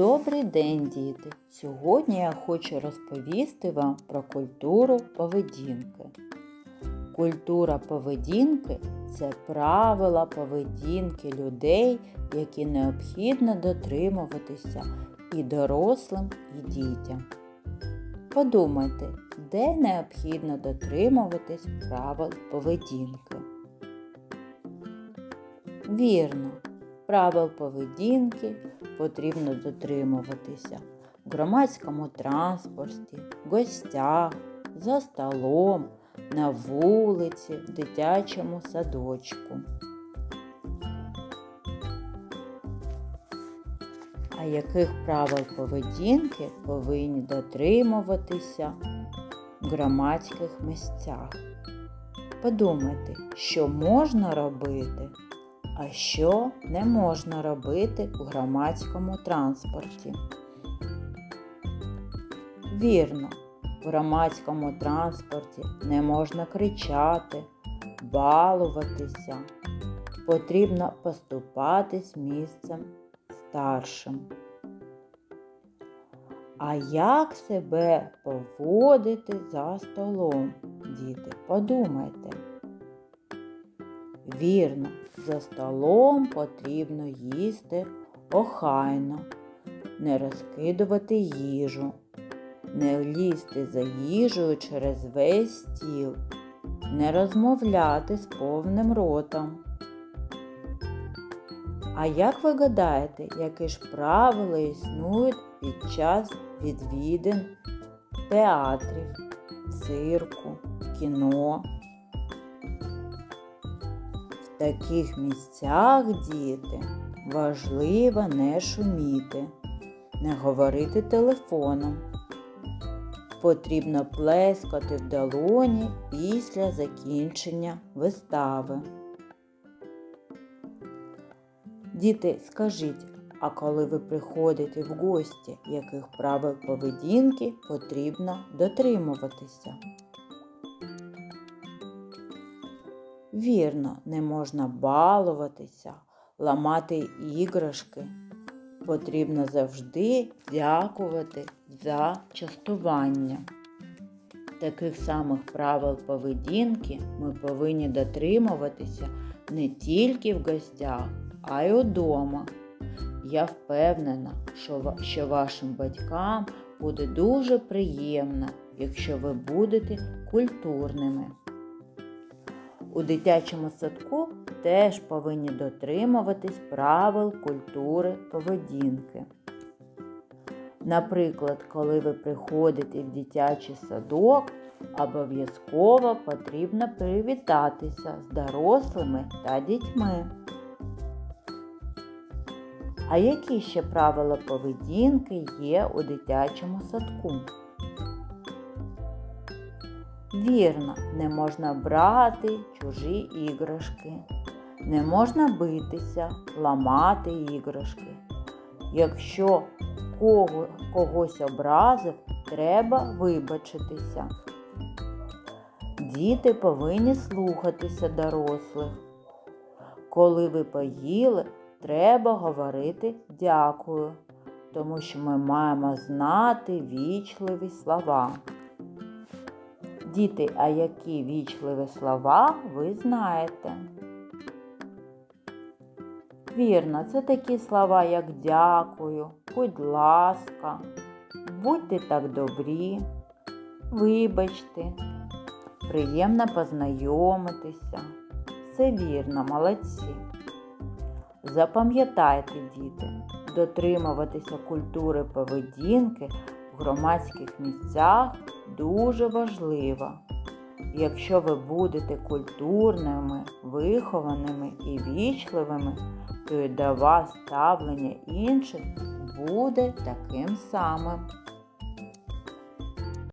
Добрий день, діти! Сьогодні я хочу розповісти вам про культуру поведінки. Культура поведінки це правила поведінки людей, які необхідно дотримуватися і дорослим, і дітям. Подумайте, де необхідно дотримуватись правил поведінки. Вірно, правил поведінки потрібно дотримуватися в громадському транспорті, в гостях, за столом, на вулиці, в дитячому садочку. А яких правил поведінки повинні дотримуватися в громадських місцях? Подумайте, що можна робити, а що не можна робити в громадському транспорті. Вірно, в громадському транспорті не можна кричати, балуватися. Потрібно поступатись місцем старшим. А як себе поводити за столом, діти? Подумайте. Вірно, за столом потрібно їсти охайно, не розкидувати їжу, не лізти за їжею через весь стіл, не розмовляти з повним ротом. А як ви гадаєте, які ж правила існують під час відвідин театрів, цирку, кіно? Таких місцях, діти, важливо не шуміти, не говорити телефоном. Потрібно плескати в долоні після закінчення вистави. Діти, скажіть, а коли ви приходите в гості, яких правил поведінки потрібно дотримуватися? Вірно, не можна балуватися, ламати іграшки. Потрібно завжди дякувати за частування. Таких самих правил поведінки ми повинні дотримуватися не тільки в гостях, а й удома. Я впевнена, що, вашим батькам буде дуже приємно, якщо ви будете культурними. У дитячому садку теж повинні дотримуватись правил культури поведінки. Наприклад, коли ви приходите в дитячий садок, обов'язково потрібно привітатися з дорослими та дітьми. А які ще правила поведінки є у дитячому садку? Вірно, не можна брати чужі іграшки, не можна битися, ламати іграшки. Якщо кого, когось образив, треба вибачитися. Діти повинні слухатися дорослих. Коли ви поїли, треба говорити дякую, тому що ми маємо знати вічливі слова. Діти, а які вічливі слова ви знаєте? Вірно, це такі слова, як дякую, будь ласка, будьте так добрі, вибачте, приємно познайомитися. Все вірно, молодці. Запам'ятайте, діти, дотримуватися культури поведінки громадських місцях дуже важливо. Якщо ви будете культурними, вихованими і вічливими, то й до вас ставлення інших буде таким самим.